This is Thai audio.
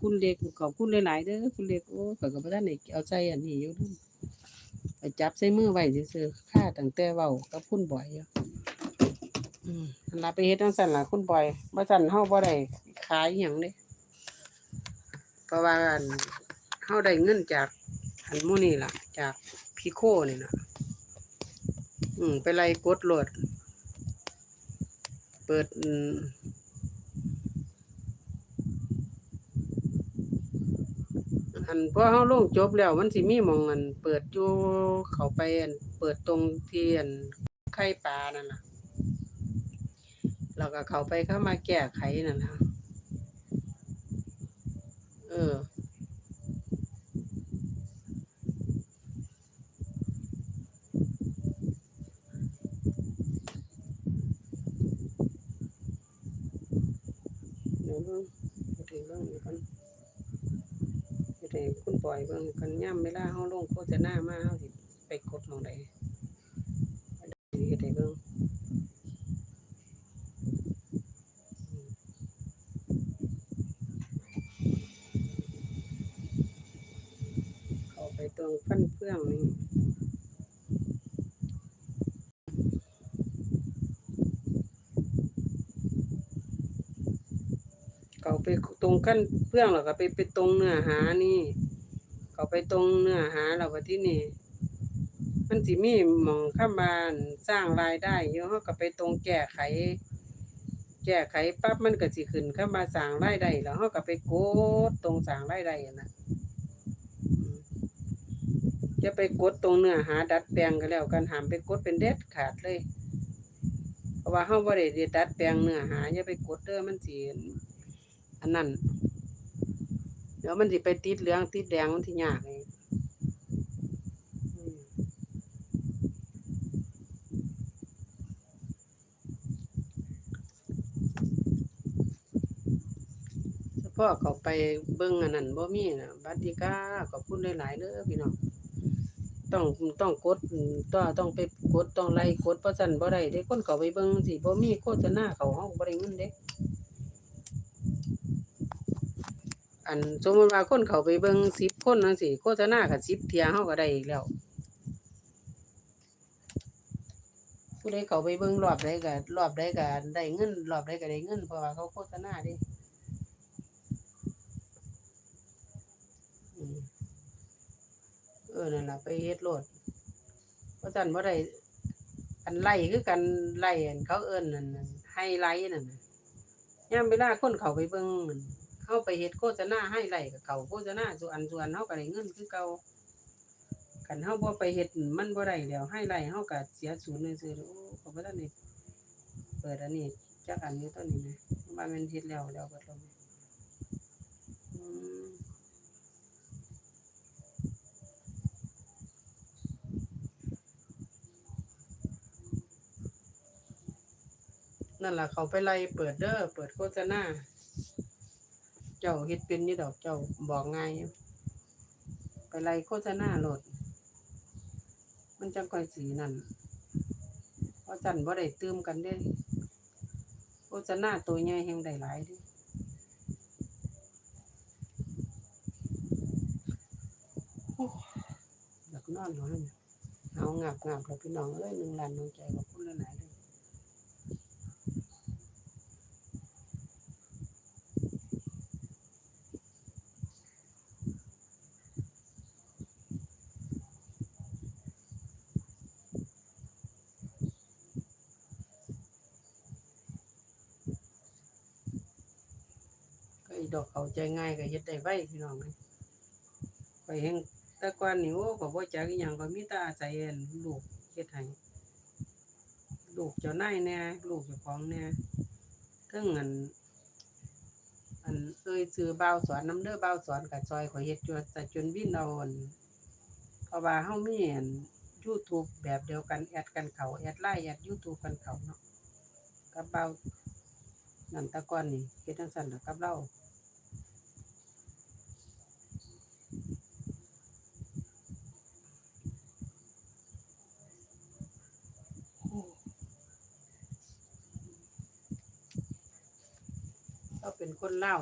คุณเล็กขอบคุณหลายๆเด้อคุณเล็กโอ้ข้อยก็บ่ทันได้เอาใจอันนี้อยู่ด้อไปจับใส่มือไว้ซื่อๆค่าตั้งแต่เว้ากับคุณบ่อยอยู่อืมอันลาไปเฮ็ดจังซั่นล่ะคุณบ่อยบ่ซั่นเฮาบ่ได้ขายหยังเด้เพราะว่าอันเฮาได้เงินจากอันหมู่นี่ล่ะ จากพี่โคนี่น่ะอืมไปไล่กดโหลด เปิด อันพอเฮาลงจบแล้วมันสิมีหมองอันเปิดอยู่เข้าไปอันเปิดตรงเที่อันไข่ปลานั่นล่ะแล้วก็เข้าไปเข้ามาแก้ไขนั่นล่ะเออเดี๋ยวเบิ่งเดี๋ยวเบิ่งกัน ให้คุณปล่อยเบิ่งกันย่ำเวลาเฮาลงโฆษณามาเฮาสิไปกดหม้องใดเฮ็ดให้เบิ่งเขาไปตรงฟันเฟืองนี่ เขาไปตรงขั้นเฟืองแล้วก็ไปไปตรงเนื้อหานี่ เขาไปตรงเนื้อหาแล้วว่าที่นี่ มันสิมีหมองคำว่าอั่นสร้างรายได้อยู่เฮาก็ไปตรงแก้ไข แก้ไขปั๊บมันก็สิขึ้นคำว่าสร้างรายได้แล้วเฮาก็ไปกดตรงสร้างรายได้นะจะไปกดตรงเนื้อหาดัดแปลงก็แล้วกันหามไปกดเป็นเด็ดขาดเลย เพราะว่าเฮาบ่ได้ดัดแปลงเนื้อหาอย่าไปกดเด้อมันสิ อันนั้น เดี๋ยวมันสิไปติดเหลืองติดแดงมันสิยากเองอืมเฉพาะเขาไปเบิ่งอันนั้นบ่มีนะบัดดีกาขอบคุณหลายๆเด้อพี่น้องต้องต้องกดต้องต้องไปกดต้องไล่กดเพราะซั่นบ่ได้เด้คนเขาไปเบิ่งสิบ่มีโฆษณาเขาเฮาบ่ได้เงินเด้ อันสมมติว่าคนเขาไปเบิ่ง10คนจังซี่โฆษณาก็10เทียเฮาก็ได้อีกแล้ว ผู้ใดเขาไปเบิ่งรอบใดก็รอบใดก็ได้เงิน รอบใดก็ได้เงินเพราะว่าเขาโฆษณาด้อืมเออนั่นแหละไปเฮ็ดโหลดเพราะฉะนั้นบ่ได้อันไล่คือกันไล่อันเขาเอิ้นนั่นไฮไลท์นั่นน่ะยามเวลาคนเขาไปเบิ่ง เฮาไปเฮ็ดโฆษณาให้ไลกับเขาโฆษณาส่วนส่วนเฮาก็ได้เงินคือเก่าคันเฮาบ่ไปเฮ็ดมันบ่ได้แล้วให้ไลเฮาก็เสียศูนย์ซื่อๆโอ้ก็บ่ทันได้เปิดอันนี้จักอันอยู่ตัวนี้นะว่ามันเฮ็ดแล้วแล้วเบิดแล้วนะอืมนั่นแหละเขาไปไล่เปิดเด้อเปิดโฆษณา เจ้าเฮ็ดเป็นนี่ดอกเจ้าบอกง่ายไปไล่โฆษณาโหลด มันจังค่อยสีนั่นเพราะจันบ่ได้ตืมกันเด้โฆษณาตัวใหญ่แห่งได้หลายเด้โอ้อยากนอนหน่อยเอางับงับแล้วพี่น้องเอ้ยหนึ่งล้านดวงใจขอบคุณหลายๆ อก็อีดอกเขาใจง่ายก็เฮ็ดได้ไวพี่น้องเอ้ยไปแห่งแต่ก่อนนี่โอ้ก็บ่จักอีหยังก็มีแต่อาศัยอันลูกเฮ็ดให้ลูกเจ้านายแน่ลูกเจ้าของแน่เทิงอันอันเอ้ยซื้อบ่าวสอนน้ำเด้อบ่าวสอนก็ซอยข่อยเฮ็ดจนแต่จนวินเอาอันเพราะว่าเฮามีอัน YouTube แบบเดียวกันแอดกันเขาแอดไลน์แอด YouTube กันเขาเนาะกับบ่าวนั่นตะก่อนนี่เฮ็ดจังซั่นล่ะกับเรา เป็นคนเล่า